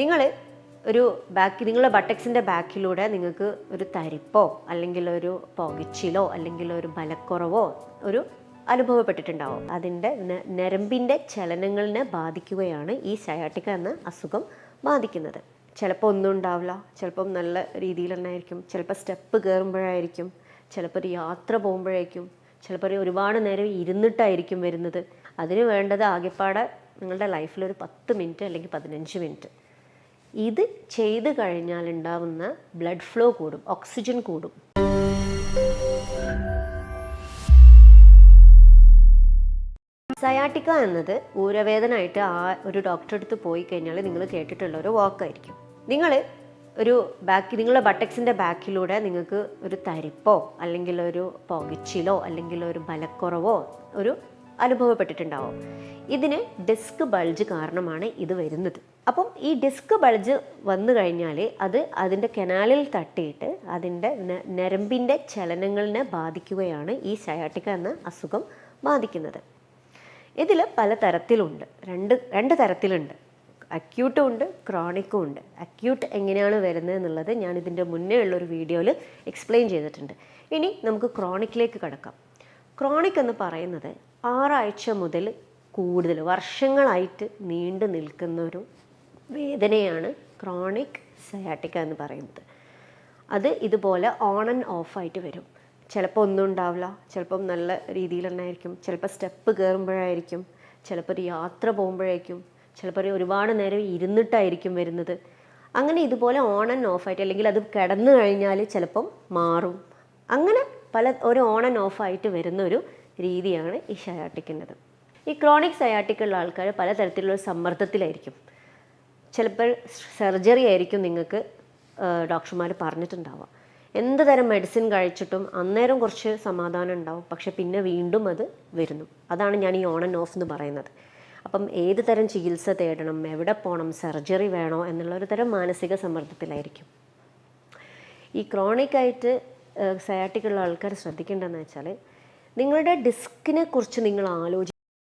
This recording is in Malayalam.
നിങ്ങൾ ഒരു ബാക്ക് നിങ്ങളുടെ ബട്ടക്സിന്റെ ബാക്കിലൂടെ നിങ്ങൾക്ക് ഒരു തരിപ്പോ അല്ലെങ്കിൽ ഒരു പുകച്ചിലോ അല്ലെങ്കിൽ ഒരു ബലക്കുറവോ ഒരു അനുഭവപ്പെട്ടിട്ടുണ്ടാവും. അതിന്റെ നരമ്പിന്റെ ചലനങ്ങളിനെ ബാധിക്കുകയാണ് ഈ സയാട്ടിക്ക എന്ന അസുഖം ബാധിക്കുന്നത്. ചിലപ്പോൾ ഒന്നും ഉണ്ടാവില്ല ചിലപ്പം നല്ല രീതിയിൽ തന്നെ ആയിരിക്കും ചിലപ്പോൾ സ്റ്റെപ്പ് കയറുമ്പോഴായിരിക്കും ചിലപ്പോൾ ഒരു യാത്ര പോകുമ്പോഴായിരിക്കും ചിലപ്പോൾ ഒരുപാട് നേരം ഇരുന്നിട്ടായിരിക്കും വരുന്നത്. അതിന് വേണ്ടത് ആകെപ്പാടെ നിങ്ങളുടെ ലൈഫിൽ ഒരു പത്ത് മിനിറ്റ് അല്ലെങ്കിൽ പതിനഞ്ച് മിനിറ്റ് ഇത് ചെയ്ത് കഴിഞ്ഞാൽ ഉണ്ടാവുന്ന ബ്ലഡ് ഫ്ലോ കൂടും ഓക്സിജൻ കൂടും. സയാട്ടിക്ക എന്നത് ഊരവേദനയായിട്ട് ആ ഒരു ഡോക്ടറെ അടുത്ത് പോയി കഴിഞ്ഞാൽ നിങ്ങൾ കേട്ടിട്ടുള്ള ഒരു വാക്കായിരിക്കും നിങ്ങൾ ഒരു ബാക്ക് നിങ്ങളുടെ ബട്ടക്സിന്റെ ബാക്കിലൂടെ നിങ്ങൾക്ക് ഒരു തരിപ്പോ അല്ലെങ്കിൽ ഒരു പുകച്ചിലോ അല്ലെങ്കിൽ ഒരു ബലക്കുറവോ ഒരു അനുഭവപ്പെട്ടിട്ടുണ്ടാവും. ഇതിന് ഡിസ്ക് ബൾജ് കാരണമാണ് ഇത് വരുന്നത്. അപ്പം ഈ ഡിസ്ക് ബൾജ് വന്നു കഴിഞ്ഞാൽ അത് അതിന്റെ കനാലിൽ തട്ടിയിട്ട് അതിന്റെ നരമ്പിന്റെ ചലനങ്ങളിനെ ബാധിക്കുകയാണ് ഈ സയാട്ടിക്ക എന്ന അസുഖം ബാധിക്കുന്നത്. ഇതിൽ പല തരത്തിലുണ്ട്. രണ്ട് രണ്ട് തരത്തിലുണ്ട്. അക്യൂട്ടും ഉണ്ട് ക്രോണിക്കും ഉണ്ട്. അക്യൂട്ട് എങ്ങനെയാണ് വരുന്നത് എന്നുള്ളത് ഞാൻ ഇതിന്റെ മുന്നേ ഉള്ളൊരു വീഡിയോയിൽ എക്സ്പ്ലെയിൻ ചെയ്തിട്ടുണ്ട്. ഇനി നമുക്ക് ക്രോണിക്കിലേക്ക് കടക്കാം. ക്രോണിക് എന്ന് പറയുന്നത് ആറാഴ്ച മുതൽ കൂടുതൽ വർഷങ്ങളായിട്ട് നീണ്ടു നിൽക്കുന്ന ഒരു വേദനയാണ് ക്രോണിക് സയാട്ടിക്ക എന്ന് പറയുന്നത്. അത് ഇതുപോലെ ഓൺ ആൻഡ് ഓഫായിട്ട് വരും. ചിലപ്പോൾ ഒന്നും ഉണ്ടാവില്ല ചിലപ്പം നല്ല രീതിയിൽ തന്നെ ആയിരിക്കും ചിലപ്പോൾ സ്റ്റെപ്പ് കയറുമ്പോഴായിരിക്കും ചിലപ്പോൾ ഒരു യാത്ര പോകുമ്പോഴായിരിക്കും ചിലപ്പോൾ ഒരു ഒരുപാട് നേരം ഇരുന്നിട്ടായിരിക്കും വരുന്നത്. അങ്ങനെ ഇതുപോലെ ഓൺ ആൻഡ് ഓഫായിട്ട് അല്ലെങ്കിൽ അത് കിടന്നു കഴിഞ്ഞാൽ ചിലപ്പം മാറും. അങ്ങനെ പല ഒരു ഓൺ ആൻഡ് ഓഫായിട്ട് വരുന്ന ഒരു രീതിയാണ് ഈ സയാട്ടിക്കിന്റെത് ഈ ക്രോണിക് സയാട്ടിക്കുള്ള ആൾക്കാർ പലതരത്തിലുള്ള സമ്മർദ്ദത്തിലായിരിക്കും. ചിലപ്പോൾ സർജറി ആയിരിക്കും നിങ്ങൾക്ക് ഡോക്ടർമാർ പറഞ്ഞിട്ടുണ്ടാവുക. എന്ത് തരം മെഡിസിൻ കഴിച്ചിട്ടും അന്നേരം കുറച്ച് സമാധാനം ഉണ്ടാവും. പക്ഷെ പിന്നെ വീണ്ടും അത് വരുന്നു. അതാണ് ഞാൻ ഈ ഓൺ ആൻഡ് ഓഫ് എന്ന് പറയുന്നത്. അപ്പം ഏത് തരം ചികിത്സ തേടണം എവിടെ പോകണം സർജറി വേണോ എന്നുള്ള ഒരു തരം മാനസിക സമ്മർദ്ദത്തിലായിരിക്കും. ഈ ക്രോണിക് ആയിട്ട് സയാട്ടിക്കുള്ള ആൾക്കാർ ശ്രദ്ധിക്കേണ്ടതെന്ന് വെച്ചാൽ നിങ്ങളുടെ ഡിസ്കിനെ കുറിച്ച് നിങ്ങൾ ആലോചി